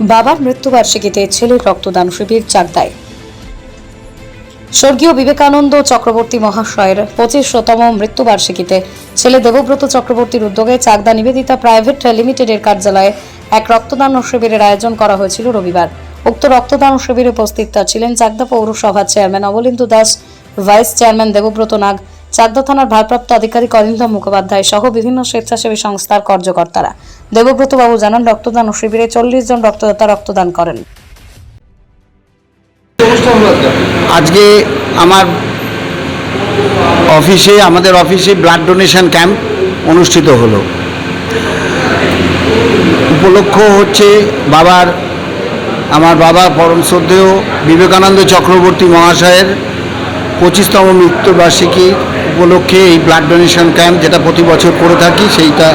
বাবার মৃত্যুবার্ষিকীতে ছেলের রক্তদান শিবির চাকদায় স্বর্গীয় বিবেকানন্দ চক্রবর্তী মহাশয়ের পঁচিশতম মৃত্যুবার্ষিকীতে ছেলে দেবব্রত চক্রবর্তীর উদ্যোগে চাকদা নিবেদিতা প্রাইভেট লিমিটেডের কার্যালয়ে এক রক্তদান শিবিরের আয়োজন করা হয়েছিল রবিবার। উক্ত রক্তদান শিবিরে উপস্থিত ছিলেন চাকদা পৌরসভার chairman Abalindu Das, vice chairman Debabrata Nag, Chakdah থানার ভারপ্রাপ্ত আধিকারিক অরিন্দম মুখোপাধ্যায় সহ বিভিন্ন স্বেচ্ছাসেবী সংস্থার কার্যকর্তারা দেবব্রত বাবু জানান, রক্তদান শিবিরে চল্লিশ জন রক্তদাতা রক্তদান করেন। আজকে আমার অফিসে, আমাদের অফিসে ব্লাড ডোনেশন ক্যাম্প অনুষ্ঠিত হলো। উপলক্ষ হচ্ছে বাবার, আমার বাবা পরম শ্রদ্ধেয় বিবেকানন্দ চক্রবর্তী মহাশয়ের পঁচিশতম মৃত্যুবার্ষিকী উপলক্ষে এই ব্লাড ডোনেশন ক্যাম্প যেটা প্রতি বছর করে থাকি সেইটা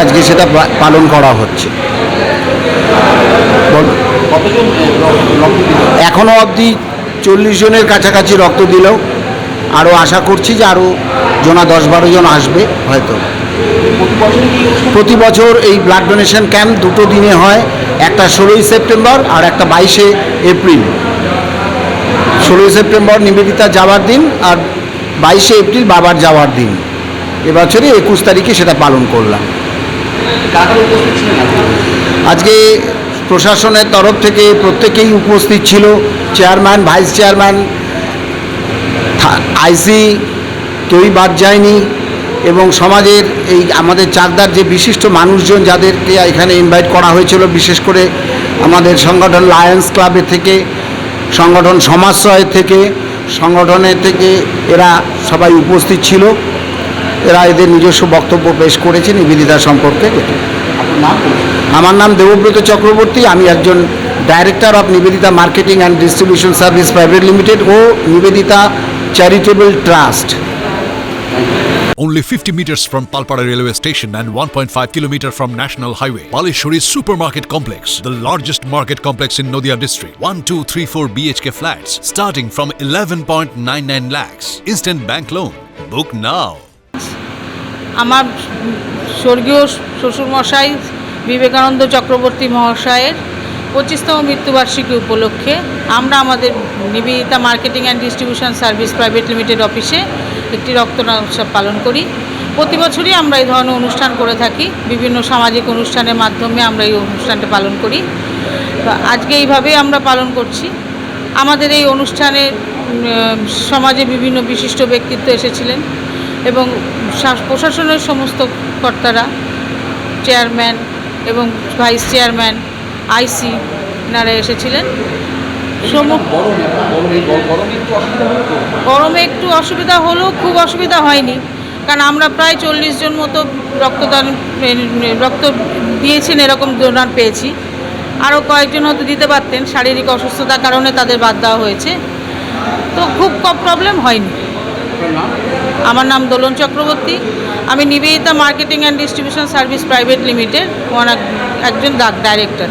আজকে সেটা পালন করা হচ্ছে। এখনও অবধি চল্লিশ জনের কাছাকাছি রক্ত দিলেও আরও আশা করছি যে আরও জনা দশ বারো জন আসবে হয়তো। প্রতি বছর এই ব্লাড ডোনেশন ক্যাম্প দুটো দিনে হয় একটা ষোলোই সেপ্টেম্বর আর একটা বাইশে এপ্রিল। ষোলোই সেপ্টেম্বর নিবেদিতা যাওয়ার দিন আর বাইশে এপ্রিল বাবার যাওয়ার দিন। এবছরে একুশ তারিখে সেটা পালন করলাম। আজকে? প্রশাসনের তরফ থেকে প্রত্যেকেই উপস্থিত ছিল। চেয়ারম্যান ভাইস চেয়ারম্যান আইসি কেউই বাদ যায়নি এবং সমাজের এই আমাদের চাকদার যে বিশিষ্ট মানুষজন যাদেরকে এখানে ইনভাইট করা হয়েছিল বিশেষ করে আমাদের সংগঠন লায়ন্স ক্লাবের থেকে সংগঠন সমাজসহায় থেকে সংগঠনের থেকে এরা সবাই উপস্থিত ছিল। এরা এদের নিজস্ব বক্তব্য পেশ করেছে নিবেদিতা সম্পর্কে। আমার নাম দেবব্রত চক্রবর্তী। আমি একজন director of Nivedita marketing and distribution service private limited O Nivedita charitable trust Only 50 meters from Palpara railway station and 1.5 kilometer from National Highway. Palishuri Supermarket Complex, the largest market complex in Noida district. 1, 2, 3, 4 BHK flats starting from 11.99 lakhs. Instant bank loan. Book now. আমার স্বর্গীয় শ্বশুরমশাই বিবেকানন্দ চক্রবর্তী মহাশয়ের পঁচিশতম মৃত্যুবার্ষিকী উপলক্ষে আমরা আমাদের Nivedita marketing and distribution service private limited অফিসে একটি রক্তদান উৎসব পালন করি। প্রতি বছরই আমরা এই ধরনের অনুষ্ঠান করে থাকি। বিভিন্ন সামাজিক অনুষ্ঠানের মাধ্যমে আমরা এই অনুষ্ঠানটা পালন করি। আজকে এইভাবেই আমরা পালন করছি। আমাদের এই অনুষ্ঠানে সমাজে বিভিন্ন বিশিষ্ট ব্যক্তিত্ব এসেছিলেন এবং প্রশাসনের সমস্ত কর্তারা, চেয়ারম্যান এবং ভাইস চেয়ারম্যান, আইসি, নারা এসেছিলেন। গরমে একটু অসুবিধা হলেও খুব অসুবিধা হয়নি। কারণ আমরা প্রায় চল্লিশ জন মতো রক্তদান রক্ত দিয়েছেন এরকম ডোনার পেয়েছি। আরও কয়েকজন হয়তো দিতে পারতেন শারীরিক অসুস্থতার কারণে তাদের বাদ দেওয়া হয়েছে। তো খুব কম প্রবলেম হয়নি। আমার নাম দোলন চক্রবর্তী। আমি Nivedita marketing and distribution service private limited একজন ডাইরেক্টর।